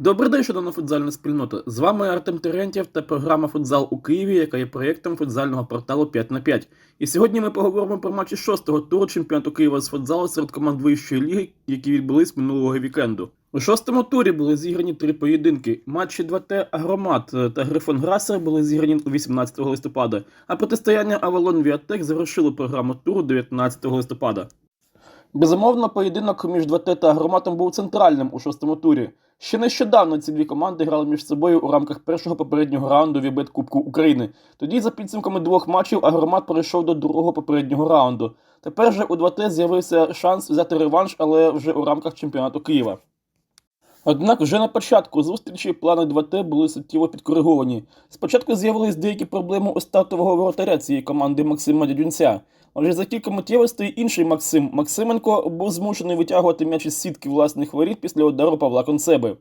Добрий день, шановна футзальна спільнота. З вами Артем Терентєв та програма Футзал у Києві, яка є проєктом футзального порталу 5 на 5. І сьогодні ми поговоримо про матчі шостого туру чемпіонату Києва з футзалу серед команд вищої ліги, які відбулись минулого вікенду. У шостому турі були зіграні три поєдинки. Матчі 2Т Агромат та Грифон Грасер були зіграні 18 листопада, а протистояння Авалон Віатек завершило програму туру 19 листопада. Безумовно, поєдинок між 2Т та громатом був центральним у шостому турі. Ще нещодавно ці дві команди грали між собою у рамках першого попереднього раунду Вібет Кубку України. Тоді, за підсумками двох матчів, Агромат перейшов до другого попереднього раунду. Тепер же у 2Т з'явився шанс взяти реванш, але вже у рамках чемпіонату Києва. Однак вже на початку зустрічі плани 2Т були суттєво підкориговані. Спочатку з'явились деякі проблеми у стартового воротаря цієї команди Максима Дядюнця. Адже за кілька миттєвостей інший Максим Максименко був змушений витягувати м'яч із сітки власних воріт після удару Павла Концеби.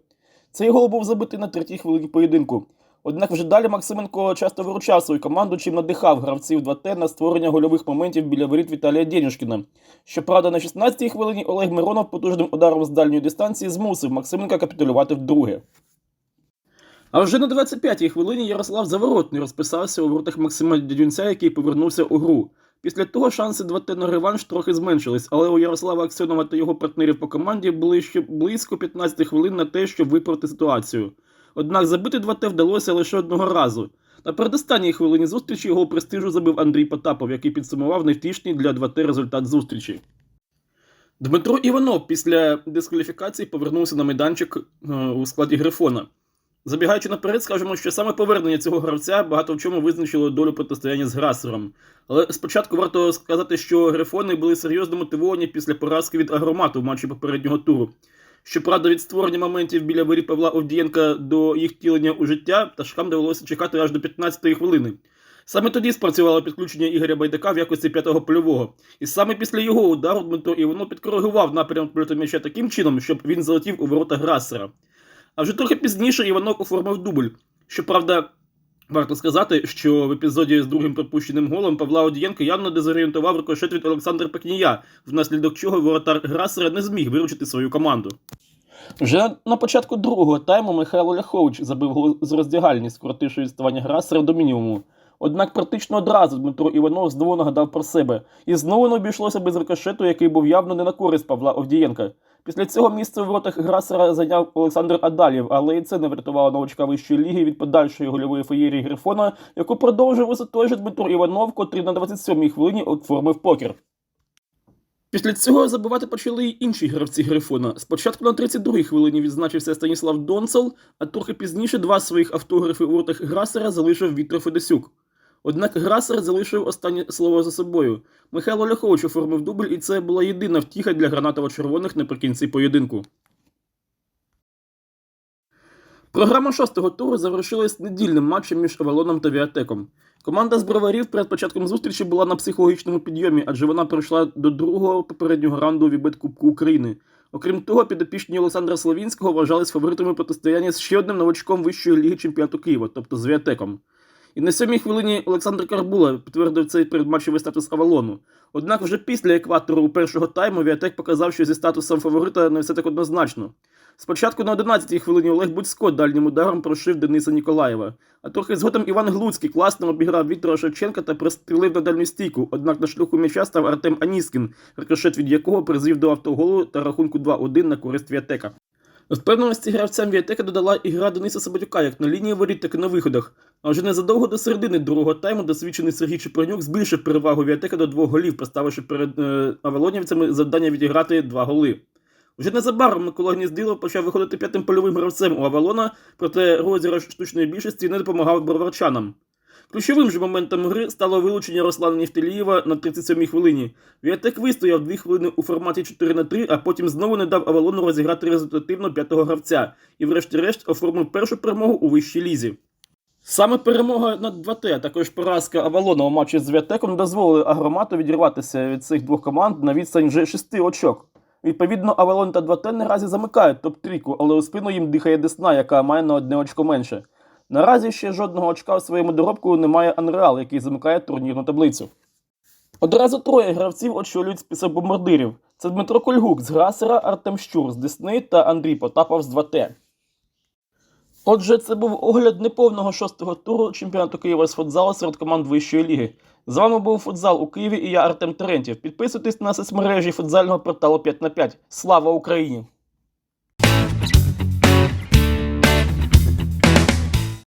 Цей гол був забитий на третій хвилині поєдинку. Однак вже далі Максименко часто виручав свою команду, чим надихав гравців 2Т на створення гольових моментів біля воріт Віталія Денюшкіна. Щоправда, на 16-й хвилині Олег Миронов потужним ударом з дальньої дистанції змусив Максименка капітулювати вдруге. А вже на 25-й хвилині Ярослав Заворотний розписався у воротах Максима Дядюнця, який повернувся у гру. Після того шанси 2Т на реванш трохи зменшились, але у Ярослава Аксьонова та його партнерів по команді були ще близько 15 хвилин на те, щоб виправити ситуацію. Однак забити 2Т вдалося лише одного разу. На передостанній хвилині зустрічі його престижу забив Андрій Потапов, який підсумував невтішний для 2Т результат зустрічі. Дмитро Іванов після дискваліфікації повернувся на майданчик е, у складі Грифона. Забігаючи наперед, скажемо, що саме повернення цього гравця багато в чому визначило долю протистояння з Грасером. Але спочатку варто сказати, що грифони були серйозно мотивовані після поразки від агромату в матчі попереднього туру. Щоправда, від створення моментів біля воріт Павла Овдієнка до їх втілення у життя пташкам довелося чекати аж до 15-ї хвилини. Саме тоді спрацювало підключення Ігоря Байдака в якості п'ятого польового. І саме після його удару Дмитро Іванов підкоригував напрямок польоту м'яча таким чином, щоб він залетів у ворота Грасера. А вже трохи пізніше Іванов оформив дубль. Щоправда, варто сказати, що в епізоді з другим пропущеним голом Павла Одієнко явно дезорієнтував рикошет від Олександра Пекнія, внаслідок чого воротар Грасера не зміг виручити свою команду. Вже на початку другого тайму Михайло Ляхович забив гол з роздягальні, скоротивши відставання Грасера до мінімуму. Однак практично одразу Дмитро Іванов знову нагадав про себе, і знову не обійшлося без рикошету, який був явно не на користь Павла Овдієнка. Після цього місце в воротах Грасера зайняв Олександр Адалєв, але і це не врятувало новачка вищої ліги від подальшої гольової феєрії Грифона, яку продовжив усе той же Дмитро Іванов, котрий на 27-й хвилині оформив покер. Після цього забивати почали й інші гравці Грифона. Спочатку на 32-й хвилині відзначився Станіслав Донцел, а трохи пізніше два своїх автографи у воротах Грасера залишив Віктор Федосюк. Однак Грасер залишив останнє слово за собою. Михайло Ляхович оформив дубль, і це була єдина втіха для гранатово-червоних наприкінці поєдинку. Програма шостого туру завершилась недільним матчем між Авалоном та Віатеком. Команда з броварів перед початком зустрічі була на психологічному підйомі, адже вона пройшла до другого попереднього раунду Вібет Кубку України. Окрім того, підопічні Олександра Славінського вважались фаворитами протистояння з ще одним новачком вищої ліги чемпіонату Києва, тобто з Віатеком. І на сьомій хвилині Олександр Карбула підтвердив цей передматчевий статус Авалону. Однак вже після екватору у першого тайму Віатек показав, що зі статусом фаворита не все так однозначно. Спочатку на 11-й хвилині Олег Будько дальнім ударом прошив Дениса Ніколаєва, а трохи згодом Іван Глуцький класно обіграв Віктора Шевченка та пристрілив на дальню стійку, однак на шляху м'яча став Артем Аніскін, рикошет від якого призвів до автоголу та рахунку 2-1 на користь Віатека. Впевненості гравцям Віатека додала і гра Дениса Соболюка як на лінії воріт, так і на виходах. А вже незадовго до середини другого тайму досвідчений Сергій Чепурнюк збільшив перевагу Віатека до двох голів, поставивши перед е, авалонівцями завдання відіграти два голи. Вже незабаром Микола Гніздилов почав виходити п'ятим польовим гравцем у Авалона, проте розіграш штучної більшості не допомагав броварчанам. Ключовим же моментом гри стало вилучення Руслана Нефтелієва на 37-й хвилині. Віатек вистояв 2 хвилини у форматі 4 на 3, а потім знову не дав Авалону розіграти результативно п'ятого гравця і, врешті-решт, оформив першу перемогу у вищій лізі. Саме перемога над 2Т, а також поразка Авалона у матчі з Віатеком дозволили Агромату відірватися від цих двох команд на відстань вже 6 очок. Відповідно, Авалон та 2Т наразі замикають топ-трійку, але у спину їм дихає Десна, яка має на одне очко менше. Наразі ще жодного очка в своєму доробку немає Анреал, який замикає турнірну таблицю. Одразу троє гравців очолюють список бомбардирів. Це Дмитро Кольгук з Грасера, Артем Щур з Десни та Андрій Потапов з 2Т. Отже, це був огляд неповного шостого туру чемпіонату Києва з футзалу серед команд вищої ліги. З вами був футзал у Києві і я Артем Терентів. Підписуйтесь на соцмережі футзального порталу 5 на 5. Слава Україні!